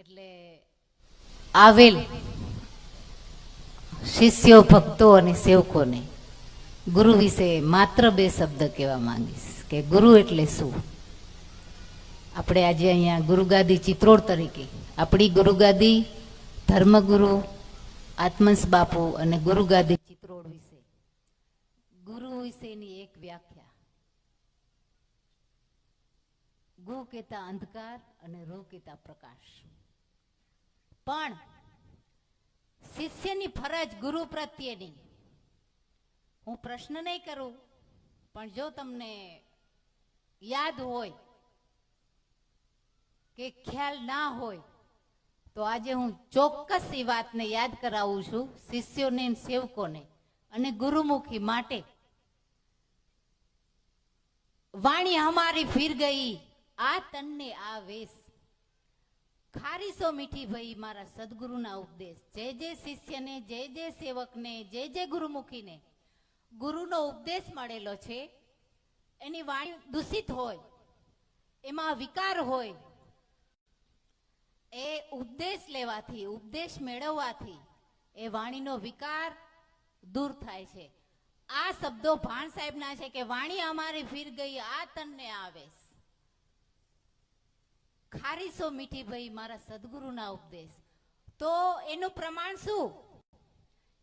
એટલે આવેલ શિષ્યો, ભક્તો અને સેવકોને ગુરુ વિશે માત્ર બે શબ્દ કહેવા માંગીશ કે ગુરુ એટલે શું? આપણે આજે અહીંયા ગુરુગાદી ચિત્રોડ તરીકે આપણી ગુરુગાદી ધર્મગુરુ આત્મસ બાપુ અને ગુરુગાદી ચિત્રોડ વિશે. ગુરુ વિશેની એક વ્યાખ્યા ગુ કેતા અંધકાર અને રો કેતા પ્રકાશ. પણ શિષ્યની ફરજ ગુરુ પ્રત્યેની. હું પ્રશ્ન નહીં કરું, પણ જો તમને યાદ હોય કે ખ્યાલ ના હોય, તો આજે હું ચોક્કસ એ વાતને યાદ કરાવું છું શિષ્યોને સેવકોને અને ગુરુમુખી માટે. વાણી હમારી ફિર ગઈ. આ તનને આ વેશ. ખારીસો મીઠી ભઈ મારા સદગુરુના ઉપદેશ. જે જે શિષ્યને, જે જે સેવકને, જે જે ગુરુમુખીને ગુરુનો ઉપદેશ મળેલો છે, એની વાણી દૂષિત હોય, એમાં વિકાર હોય, એ ઉપદેશ લેવાથી, ઉપદેશ મેળવવાથી એ વાણીનો વિકાર દૂર થાય છે. આ શબ્દો ભાણ સાહેબના છે કે વાણી અમારી ફીર ગઈ, આ તનને આવેશ ખારીસો મીઠી ભાઈ મારા સદગુરુના ઉપદેશ. તો એનું પ્રમાણ શું?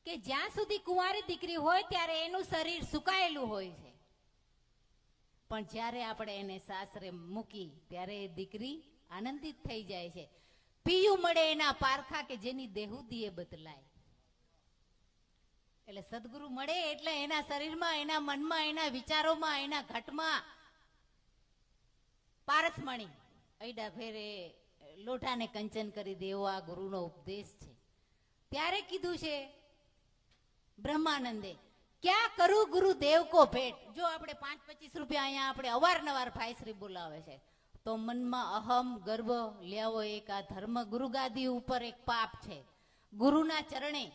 કે જ્યાં સુધી કુંવારી દીકરી હોય ત્યારે એનું શરીર સુકાયેલું હોય છે. પણ જ્યારે આપણે એને સાસરે મૂકી, ત્યારે એ દીકરી આનંદિત થઈ જાય છે. પીયું મળે એના પારખા કે જેની દેહુદીએ બદલાય. એટલે સદગુરુ મળે એટલે એના શરીરમાં, એના મનમાં, એના વિચારોમાં, એના ઘટમાં. પારસમણી. અઈડા ફેરે લોઢાને કંચન કરી દેવો આ ગુરુનો ઉપદેશ છે. ત્યારે કીધું છે, બ્રહ્માનંદે, ક્યાં કરું ગુરુ દેવ કો ભેટ? જો આપણે પાંચ પચીસ રૂપિયા અહીંયા આપણે અવારનવાર ભાઈશ્રી બોલાવે છે, તો મનમાં અહમ ગર્વ લેવો એક આ ધર્મ ગુરુગાદી ઉપર એક પાપ છે. ગુરુના ચરણે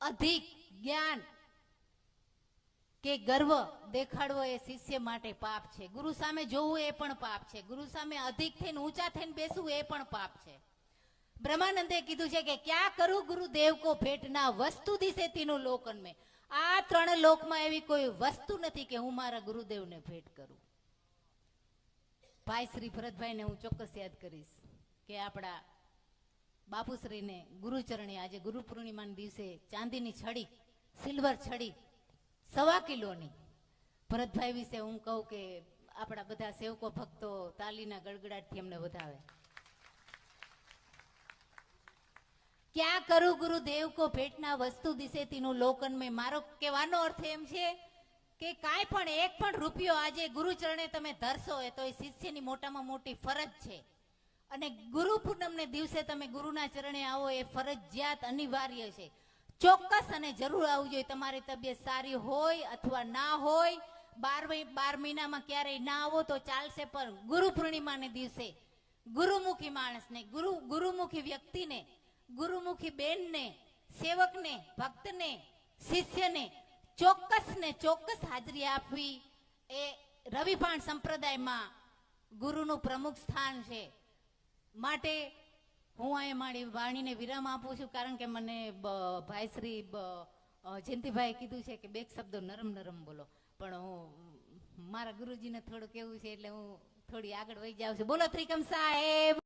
અધિક જ્ઞાન કે ગર્વ દેખાડવો એ શિષ્ય માટે પાપ છે. ગુરુ સામે જોવું એ પણ પાપ છે. ગુરુ સામે અધિક થઈને ઊંચા થઈને બેસવું એ પણ પાપ છે. બ્રહ્માનંદે કીધું છે કે ક્યાં કરું ગુરુદેવ કો ભેટના વસ્તુ દિશે તીનું લોકન મેં. આ ત્રણ લોકમાં એવી કોઈ વસ્તુ નથી કે હું મારા ગુરુદેવને ભેટ કરું. ભાઈ શ્રી ભરતભાઈને હું ચોક્કસ યાદ કરીશ કે આપણા બાપુશ્રીને ગુરુચરણે આજે ગુરુ પૂર્ણિમાના દિવસે ચાંદીની છડી, સિલ્વર છડી સવા કિલોની. ભરતભાઈ વિશે હું કહું કે આપણા બધા સેવકો ભક્તો તાલીના ગડગડાટથી અમને વધાવે. ક્યાં કરું ગુરુદેવ કો ભેટના વસ્તુ દિશે તીનું લોકન મેં? મારો કહેવાનો અર્થ એમ છે કે કાંઈ પણ એક પણ રૂપિયો આજે ગુરુચરણે તમે ધરશો એ તો એ શિષ્યની મોટામાં મોટી ફરજ છે. અને ગુરુ પૂનમને દિવસે તમે ગુરુના ચરણે આવો એ ફરજિયાત અનિવાર્ય છે. ચોક્કસ અને જરૂર આવવું જોઈએ. તમારી તબિયત સારી હોય અથવા ના હોય બાર બાર મહિનામાં ક્યારેય ના આવો તો ચાલશે, પણ ગુરુ પૂર્ણિમાને દિવસે ગુરુમુખી માણસને, ગુરુ, ગુરુમુખી વ્યક્તિને, ગુરુમુખી બેનને, સેવકને, ભક્તને, શિષ્યને ચોક્કસ ને ચોક્કસ હાજરી આપવી એ રવિભાણ સંપ્રદાયમાં ગુરુનું પ્રમુખ સ્થાન છે. માટે હું અહીંયા મારી વાણીને વિરામ આપું છું કારણ કે મને ભાઈશ્રી ભાઈ શ્રી, બ- કીધું છે કે બે શબ્દો નરમ નરમ બોલો. પણ હું, મારા ગુરુજીને થોડું કેવું છે એટલે હું થોડી આગળ વહી જાઉં છું. બોલો ત્રિકમ સાહેબ!